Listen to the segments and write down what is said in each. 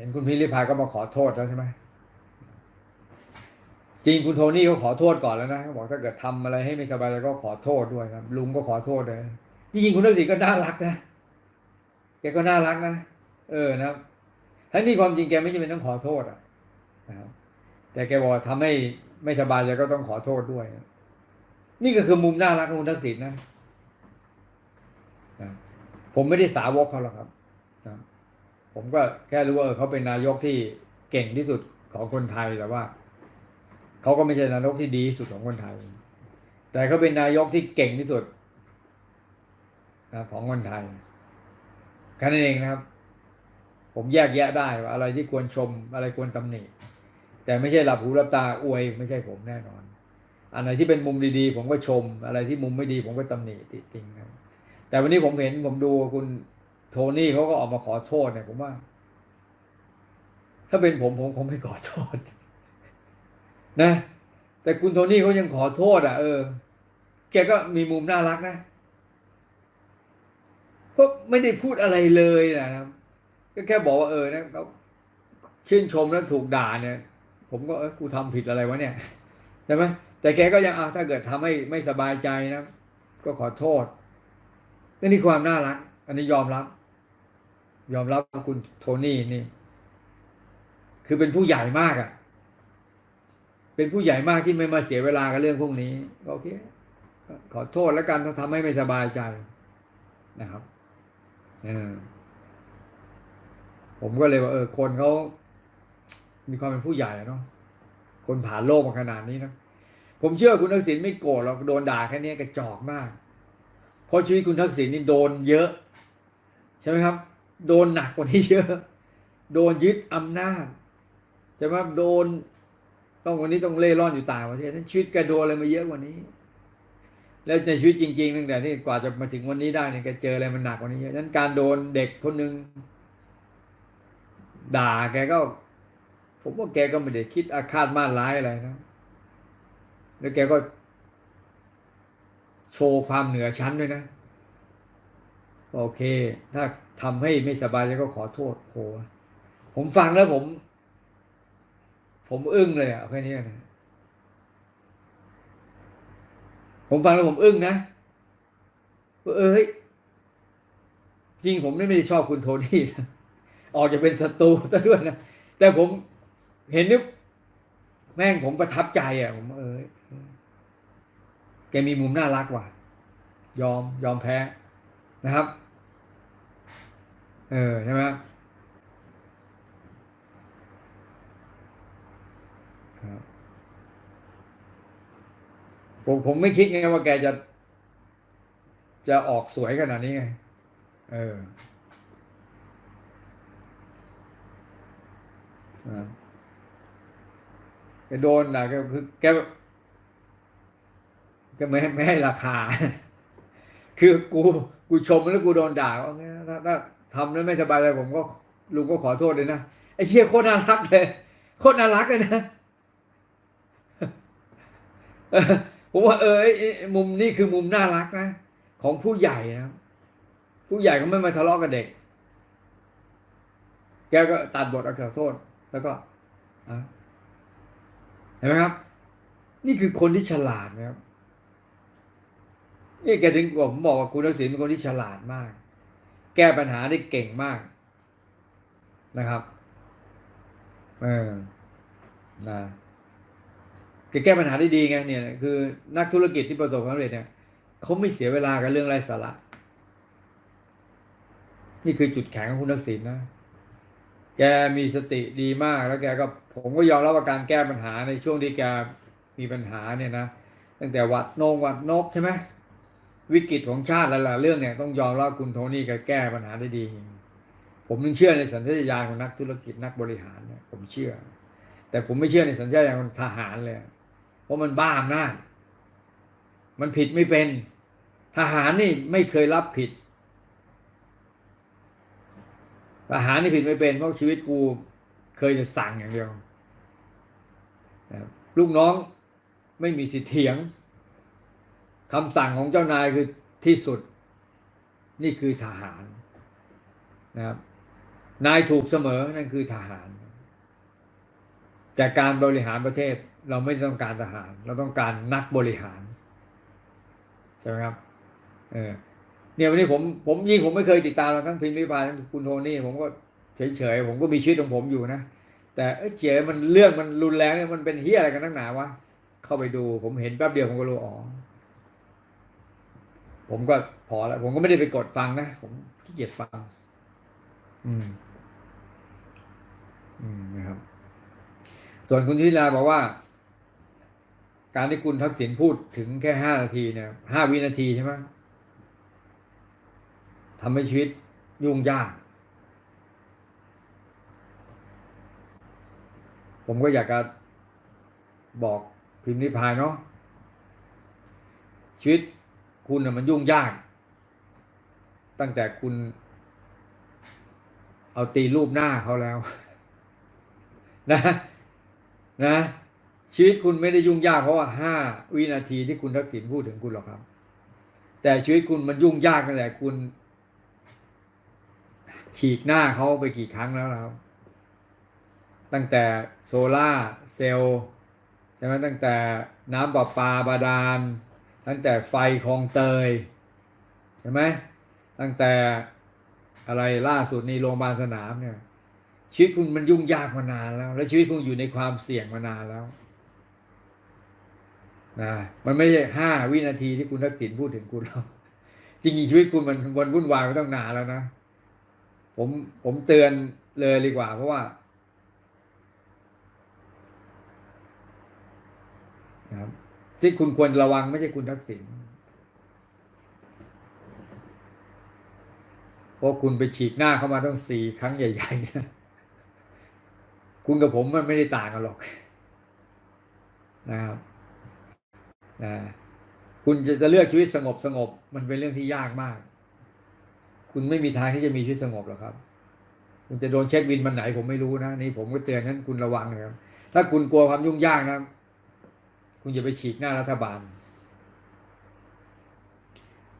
เห็นคุณพิริพายก็มาขอโทษแล้วใช่ไหมจริงคุณโทนี่เขาขอโทษก่อนแล้วนะบอกถ้าเกิดทำอะไรให้ไม่สบายใจก็ขอโทษด้วยนะลุงก็ขอโทษเลยจริงๆคุณทักษิณก็น่ารักนะแกก็น่ารักนะเออนะทั้งที่ความจริงแกไม่จำเป็นต้องขอโทษอะนะครับแต่แกบอกทำให้ไม่สบายใจก็ต้องขอโทษด้วยนะนี่ก็คือมุมน่ารักของคุณทักษิณนะนะผมไม่ได้สาวกเขาหรอกครับนะ ผมก็แค่รู้ว่าเขาเป็นนายกที่เก่งที่สุดของคนไทยแต่ว่าเขาก็ไม่ใช่นายกที่ดีที่สุดของคนไทย แต่เขาเป็นนายกที่เก่งที่สุดนะของคนไทยแค่นั้นเองนะครับ ผมแยกแยะได้ว่าอะไรที่ควรชมอะไรควรตำหนิแต่ไม่ใช่หลับหูหลับตาอวยไม่ใช่ผมแน่นอนอันไหนที่เป็นมุมดีๆ ผมก็ชม อะไรที่มุมไม่ดี ผมก็ตำหนิติติงนะครับแต่วันนี้ผมเห็นผมดูคุณ โทนี่เขาก็ออกมาขอโทษเนี่ยผมว่า ถ้าเป็นผมผมคงไม่ขอโทษ นะ แต่คุณโทนี่เขายังขอโทษ อะ เออ แกก็มีมุมน่ารักนะก็ไม่ได้พูดอะไรเลยนะครับก็แค่บอกว่าเออนะเขาชื่นชมแล้วถูกด่าเนี่ย ผมก็เออกูทำผิดอะไรวะเนี่ยใช่ไหมแต่แกก็ยังอะถ้าเกิดทำให้ไม่สบายใจนะ ก็ขอโทษนี่ความน่ารัก อันนี้ยอมรับ ยอมรับคุณโทนี่นี่ คือเป็นผู้ใหญ่มากอะ่ะ เป็นผู้ใหญ่มากที่ไม่มาเสียเวลากับเรื่องพวกนี้โอเค ขอโทษแล้วกันถ้าทำให้ไม่สบายใจนะครับอผมก็เลยว่าเออ คนเขามีความเป็นผู้ใหญ่เนาะคนผ่านโลกมาขนาดนี้นะผมเชื่อคุณทักษิณไม่โกรธหรอกโดนด่าแค่นี้กระจอกมาก เพราะชีวิตคุณทักษิณนี่โดนเยอะ ใช่ไหมครับ โดนหนักกว่านี้เยอะ โดนยึดอำนาจใช่ไหมโดนต้องวันนี้ต้องเล่ร่อนอยู่ต่างประเทศนั้นชีวิตแกโดนอะไรมาเยอะกว่านี้ แล้วในชีวิตจริงๆตั้งแต่ที่กว่าจะมาถึงวันนี้ได้เนี่ยแกเจออะไรมันหนักกว่านี้เยอะนั้นการโดนเด็กคนหนึ่งด่าแกก็ ผมว่าแกก็ไม่ได้คิดอาฆาตมาร้ายอะไรนะแล้วแกก็ โชว์ความเหนือชั้นด้วยนะ โอเค ถ้าทำให้ไม่สบายใจก็ขอโทษโหผมฟังแล้วผม ผมอึ้งเลยอะแค่นี้นะผมฟังแล้วผมอึ้งนะเอ้ยจริงผมไม่ได้ชอบคุณโทนี่นะออกจะเป็นศัตรูซะด้วยนะแต่ผมเห็นนี่แม่งผมประทับใจอะ ผมเอ้ยแกมีมุมน่ารักว่ะ ยอมยอมแพ้ นะครับ เออ ใช่ไหมครับผมผมไม่คิดไงว่าแกจะ จะออกสวยขนาดนี้ไง เออแกโดนนะแกคือแกแกไม่ไม่ให้ราคา คือกูกูชมแล้วกูโดนด่าว่างถ้าถ้าทำแล้วไม่สบายใจผมก็ลุงก็ขอโทษเลยนะไอ้เชี่ยโคตรน่ารักเลยโคตรน่ารักเลยนะผมว่าเออมุมนี้คือมุมน่ารักนะ ของผู้ใหญ่นะผู้ใหญ่ก็ไม่มาทะเลาะกับเด็ก แกก็ตัดบทเอาขอโทษ แล้วก็เห็นไหมครับ นี่คือคนที่ฉลาดนะครับ นี่แกถึงผมบอกว่าคุณทักษิณเป็นคนที่ฉลาดมาก แก้ปัญหาได้เก่งมากนะครับเออนะแกแก้ปัญหาได้ดีไงเนี่ยคือนักธุรกิจที่ประสบความสำเร็จเนี่ยเขาไม่เสียเวลากับเรื่องไร้สาระนี่คือจุดแข็งของคุณทักษิณนะแกมีสติดีมากแล้วแกก็ผมก็ยอมรับว่าการแก้ปัญหาในช่วงที่แกมีปัญหาเนี่ยนะตั้งแต่วัดโนงวัดนกใช่ไหม วิกฤตของชาติหลายๆเรื่องเนี่ยต้องยอมรับคุณโทนี่แกแก้ปัญหาได้ดี ผมนึงเชื่อในสัญชาตญาณของนักธุรกิจนักบริหารเนี่ยผมเชื่อ แต่ผมไม่เชื่อในสัญชาตญาณของทหารเลย เพราะมันบ้าอำนาจมันผิดไม่เป็น ทหารนี่ไม่เคยรับผิด ทหารนี่ผิดไม่เป็นเพราะชีวิตกูเคยจะสั่งอย่างเดียวลูกน้องไม่มีสิทธิ์เถียง คำสั่งของเจ้านายคือที่สุด นี่คือทหารนะครับนายถูกเสมอนั่นคือทหาร แต่การบริหารประเทศเราไม่ต้องการทหาร เราต้องการนักบริหารใช่ไหมครับเออเนี่ยวันนี้ผมผมยิ่งผมไม่เคยติดตามเราทั้งพิมพ์ริพายทั้งคุณโทนี่ผมก็เฉยๆผมก็มีชีวิตของผมอยู่นะแต่เอ้ยเจ๋มันเรื่องมันรุนแรงเนี่ยมันเป็นเฮียอะไรกันนักหนาวะเข้าไปดูผมเห็นแป๊บเดียวผมก็รู้อ๋อ ผมก็พอแล้ว ผมก็ไม่ได้ไปกดฟังนะ ผมขี้เกียจฟัง อืม อืมนะครับ ส่วนคุณทิลาบอกว่า การที่คุณทักษิณพูดถึงแค่ห้านาทีเนี่ยห้าวินาทีใช่ไหมทำให้ชีวิตยุ่งยาก ผมก็อยากจะบอกพิมพ์นิพายเนาะชีวิต คุณน่ะมันยุ่งยาก ตั้งแต่คุณ เอาตีรูปหน้าเขาแล้ว นะ นะ ชีวิตคุณไม่ได้ยุ่งยากเพราะว่าห้าวินาทีที่คุณทักษิณพูดถึงคุณหรอกครับ แต่ชีวิตคุณมันยุ่งยากตั้งแต่คุณ ฉีกหน้าเขาไปกี่ครั้งแล้วครับ ตั้งแต่โซล่าเซลล์ใช่ไหมตั้งแต่น้ำประปาบาดาล ตั้งแต่ไฟคลองเตยใช่ไหมตั้งแต่อะไรล่าสุดในโรงพยาบาลสนามเนี่ยชีวิตคุณมันยุ่งยากมานานแล้ว และชีวิตคุณอยู่ในความเสี่ยงมานานแล้วนะมันไม่ใช่ห้าวินาทีที่คุณทักษิณพูดถึงคุณหรอกจริงๆชีวิตคุณมันวนวุ่นวายมาต้องนานแล้วนะผมผมเตือนเลยดีกว่า เพราะว่านะครับ ที่คุณควรระวังไม่ใช่คุณทักษิณเพราะคุณไปฉีกหน้าเข้ามาต้องสี่ครั้งใหญ่ๆนะคุณกับผมมันไม่ได้ต่างกันหรอกนะครับนะคุณจะจะเลือกชีวิตสงบสงบ มันเป็นเรื่องที่ยากมาก คุณไม่มีทางที่จะมีชีวิตสงบหรอกครับ คุณจะโดนเช็คบินมันไหนผมไม่รู้นะนี่ผมก็เตือนนั้นคุณระวังนะครับถ้าคุณกลัวความยุ่งยากนะ คุณอย่าไปฉีกหน้ารัฐบาล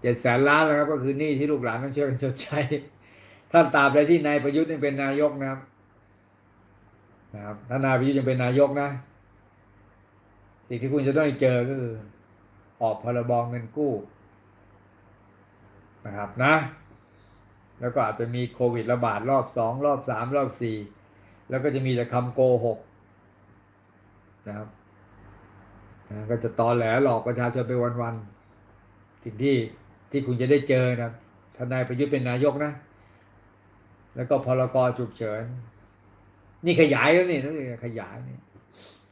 เจ็ดแสนล้านแล้วครับก็คือหนี้ที่ลูกหลานต้องช่วยกันชดใช้ ท่านตราบใดที่นายประยุทธ์ยังเป็นนายกนะครับนะครับถ้านายประยุทธ์ยังเป็นนายกนะ สิ่งที่คุณจะต้องเจอก็คือ ออกพรบเงินกู้นะครับนะ แล้วก็อาจจะมีโควิดระบาดรอบสองรอบสามรอบสี่แล้วก็จะมีแต่คำโกหกนะครับ นะก็จะตอแหลหลอกประชาชนไปวันๆสิ่งที่ที่คุณจะได้เจอนะทนายประยุทธ์เป็นนายกนะ แล้วก็พรกฉุกเฉิน นี่ขยายแล้วนี่นี่ขยายนี่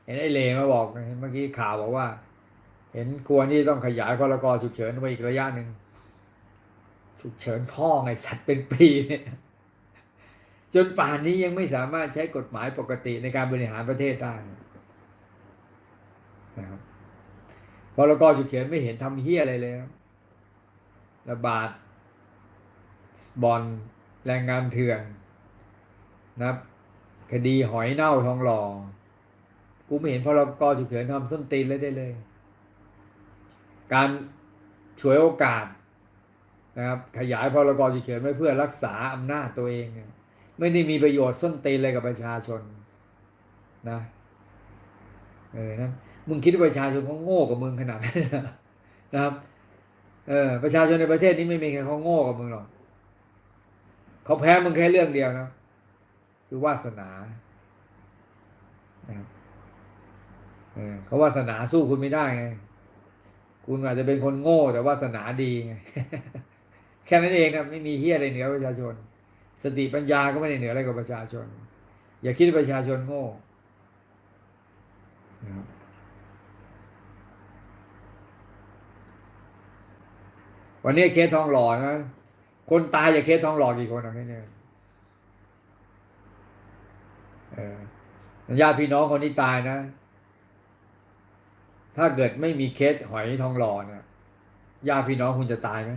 เห็นไอ้เลมาบอกเห็นเมื่อกี้ข่าวบอกว่า เห็นควรที่ต้องขยายพรกฉุกเฉินไปอีกระยะหนึ่งฉุกเฉินพ่อไงสัตว์เป็นปีเนี่ยจนป่านนี้ยังไม่สามารถใช้กฎหมายปกติในการบริหารประเทศได้ นะครับพรกฉุกเฉินไม่เห็นทำเฮี้ยอะไรเลยครับระบาด บอลแรงงานเถื่อนนะครับคดีหอยเน่าทองหล่อกูไม่เห็นพรกฉุกเฉินทำส้นตีนเลยได้เลย การฉวยโอกาสนะครับขยายพรกฉุกเฉินไว้เพื่อรักษาอำนาจตัวเอง ไม่ได้มีประโยชน์ส้นตีนอะไรกับประชาชนนะเออนั้น มึงคิดว่าประชาชนเขาโง่กับมึงขนาดนั้นนะครับ เออประชาชนในประเทศนี้ไม่มีใครเขาโง่กับมึงหรอกเขาแพ้มึงแค่เรื่องเดียวนะคือวาสนานะครับเออเขาวาสนาสู้คุณไม่ได้ไงคุณอาจจะเป็นคนโง่แต่วาสนาดีไงแค่นั้นเองนะไม่มีเฮียอะไรเหนือประชาชน สติปัญญาก็ไม่ได้เหนืออะไรกับประชาชน อย่าคิดประชาชนโง่นะครับ วันนี้เคสทองหล่อนะ คนตายจากเคสทองหล่อกี่คนเอาแค่นี้ญาติพี่น้องคนที่ตายนะ ถ้าเกิดไม่มีเคสหอยทองหล่อเนี่ยญาติพี่น้องคุณจะตายไหม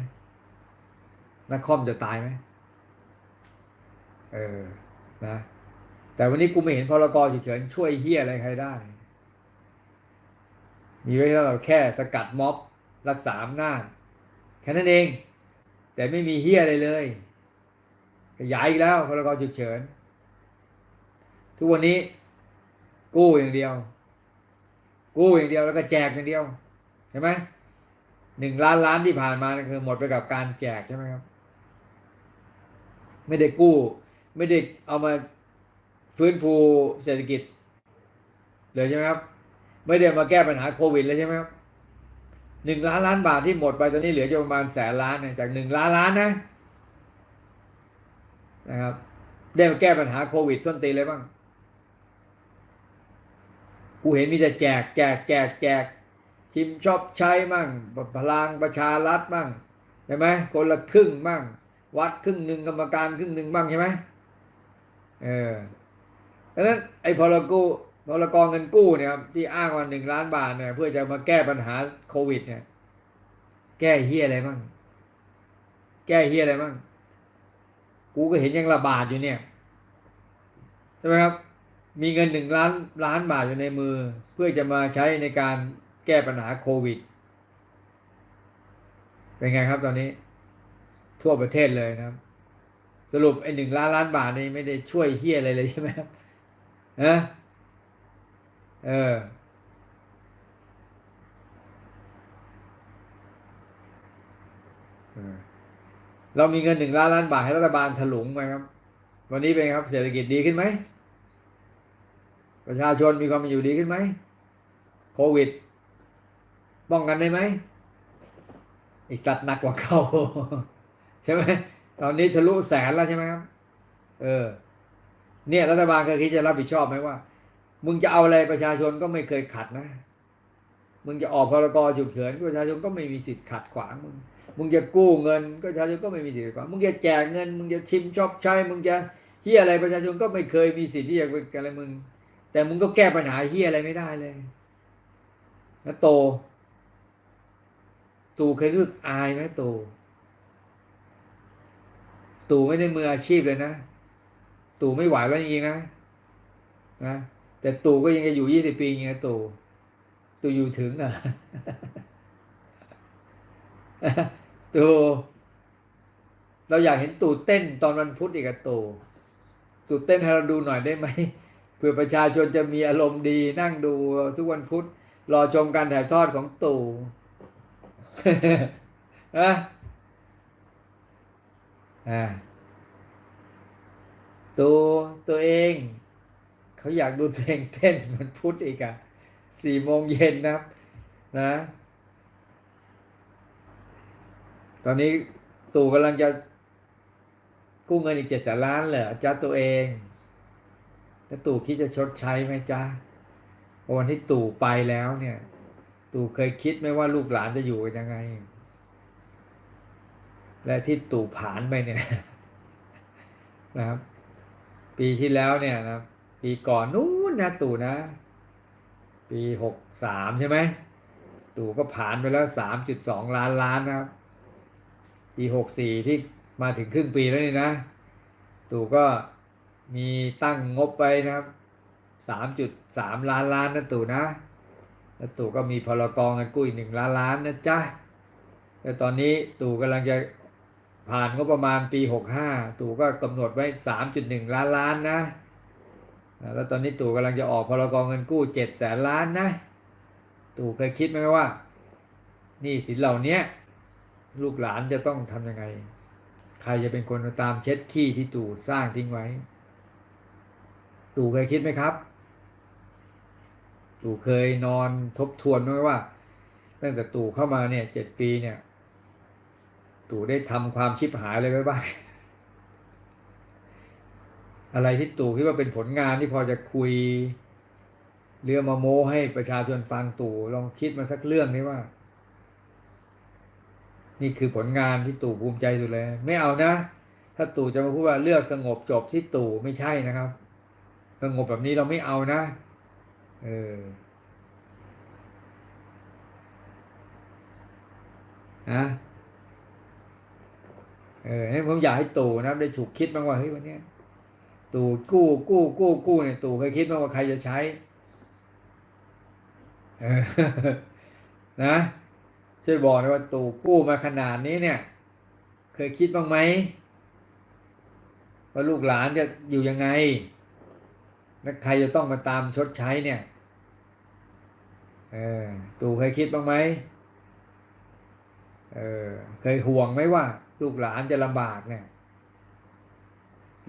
นักคอมจะตายไหมเออ นะ แต่วันนี้กูไม่เห็นพรกรฉุกเฉินช่วยเฮียอะไรใครได้ มีไว้เราแค่สกัดม็อบรักษาอำนาจ แค่นั้นเอง แต่ไม่มีเฮียอะไรเลยขยายอีกแล้วพรกฉุกเฉิน ทุกวันนี้ กู้อย่างเดียว กู้อย่างเดียวแล้วก็แจกอย่างเดียวใช่ไหมหนึ่งล้านล้านที่ผ่านมานี่คือหมดไปกับการแจกใช่ไหมครับ ไม่ได้กู้ ไม่ได้เอามาฟื้นฟูเศรษฐกิจเลยใช่ไหมครับ ไม่ได้มาแก้ปัญหาโควิดเลยใช่ไหมครับ หนึ่งล้านล้านบาทที่หมดไปตอนนี้เหลือจะประมาณแสนล้านเนี่ยจากหนึ่งล้านล้านนะนะครับ ได้มาแก้ปัญหาโควิดส้นตีนเลยบ้าง กูเห็นมีแต่แจกแจกแจกแจกชิมชอบใช้มั่งพลังประชารัฐมั่งใช่ไหมคนละครึ่งมั่ง วัดครึ่งหนึ่งกรรมการครึ่งหนึ่งบ้างใช่ไหมเออดังนั้นไอ้พลกู พลกรเงินกู้เนี่ยครับที่อ้างว่าหนึ่งล้านบาทเนี่ยเพื่อจะมาแก้ปัญหาโควิด เนี่ย แก้เฮียอะไรมั่งแก้เฮียอะไรมั่งกูก็เห็นยังระบาดอยู่เนี่ยใช่ไหมครับ มีเงินหนึ่งล้านล้านบาทอยู่ในมือ เพื่อจะมาใช้ในการแก้ปัญหาโควิด เป็นไงครับตอนนี้ ทั่วประเทศเลยนะครับ สรุปไอ้หนึ่งล้านล้านบาทนี่ไม่ได้ช่วยเฮียอะไรเลยใช่ไหมครับนะ เออ เรามีเงินหนึ่งล้านล้านบาทให้รัฐบาลถลุงไหมครับ วันนี้เป็นครับเศรษฐกิจดีขึ้นไหม ประชาชนมีความเป็นอยู่ดีขึ้นไหม โควิด ป้องกันได้ไหมไอสัตว์หนักกว่าเขาใช่ไหมตอนนี้ทะลุแสนแล้วใช่ไหมครับ เออ เนี่ยรัฐบาลเคยคิดจะรับผิดชอบไหมว่า มึงจะเอาอะไรประชาชนก็ไม่เคยขัดนะ มึงจะออกพรกฉุกเฉินประชาชนก็ไม่มีสิทธิ์ขัดขวางมึง มึงจะกู้เงินก็ประชาชนก็ไม่มีสิทธิ์ขัดขวาง มึงจะแจกเงิน มึงจะชิมชอบใช้ มึงจะเฮียอะไรประชาชนก็ไม่เคยมีสิทธิ์ที่จะไปอะไรมึง แต่มึงก็แก้ปัญหาเฮียอะไรไม่ได้เลยแล้วโต ตู่เคยรู้สึกอายไหมโต ตู่ไม่ได้มืออาชีพเลยนะ ตู่ไม่ไหวแล้วจริงๆนะ นะ แต่ตู่ก็ยังจะอยู่ยี่สิบปีอย่างตู่ตู่อยู่ถึงอะตู่เราอยากเห็นตู่เต้นตอนวันพุธอีกอะตู่ตู่เต้นให้เราดูหน่อยได้ไหมเพื่อประชาชนจะมีอารมณ์ดีนั่งดูทุกวันพุธรอชมการถ่ายทอดของตู่นะอ่าตัวตัวเอง เขาอยากดูตัวเองเต้นมันพุทธอีกอะสี่โมงเย็นนะครับ นะ ตอนนี้ตู่กำลังจะกู้เงินอีกเจ็ดแสนล้านเหรอจ้าตัวเองแล้วตู่คิดจะชดใช้ไหมจ้าวันที่ตู่ไปแล้วเนี่ย ตู่เคยคิดไหมว่าลูกหลานจะอยู่ยังไง และที่ตู่ผ่านไปเนี่ยนะครับ ปีที่แล้วเนี่ยนะ ปีก่อนนู้นนะตู่นะ ปีหกสามใช่ไหมตู่ก็ผ่านไปแล้วสามจุดสองล้านล้านนะครับ ปีหกสี่ที่มาถึงครึ่งปีแล้วนี่นะ ตู่ก็มีตั้งงบไปนะครับสามจุดสามล้านล้านนะตู่นะแล้วตู่ก็มีพลกองเงินกู้อีกหนึ่งล้านล้านนะจ๊ะแต่ตอนนี้ตู่กำลังจะผ่านงบประมาณปีหกห้าตู่ก็กำหนดไว้สามจุดหนึ่งล้านล้านนะ แล้วตอนนี้ตู่กำลังจะออกพลกองเงินกู้เจ็ดแสนล้านนะ ตู่เคยคิดไหมว่านี่สินเหล่านี้ลูกหลานจะต้องทำยังไง ใครจะเป็นคนตามเช็ดขี้ที่ตู่สร้างทิ้งไว้ ตู่เคยคิดไหมครับ ตู่เคยนอนทบทวนไหมว่าตั้งแต่ตู่เข้ามาเนี่ยเจ็ดปีเนี่ย ตู่ได้ทำความชิบหายอะไรไว้บ้าง อะไรที่ตู่คิดว่าเป็นผลงานที่พอจะคุยเรื่องมาโม้ให้ประชาชนฟังตู่ลองคิดมาสักเรื่องนี้ว่า นี่คือผลงานที่ตู่ภูมิใจสุดเลย ไม่เอานะ ถ้าตู่จะมาพูดว่าเลือกสงบจบที่ตู่ไม่ใช่นะครับ สงบแบบนี้เราไม่เอานะ เออนะเออผมอยากให้ตู่นะได้ฉุกคิดบ้างว่าเฮ้ยวันนี้ ตู่กู้กู้กู้กู้เนี่ยตู่เคยคิดไามว่าใครจะใช้นะช่วยบอกนะว่าตู่กู้มาขนาดนี้เนี่ย เคยคิดบ้างไหมว่าลูกหลานจะอยู่ยังไงและใครจะต้องมาตามชดใช้เนี่ยเออตู่เคยคิดบ้างไหมเออเคยห่วงไหมว่า ลูกหลานจะลำบากเนี่ย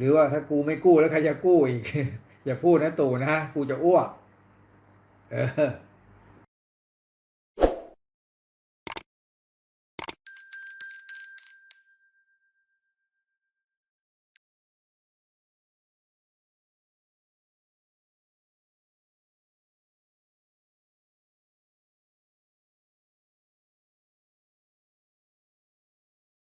หรือว่าถ้ากูไม่กู้แล้วใครจะกู้อีก อย่าพูดนะตู่นะกูจะอ้วกเออ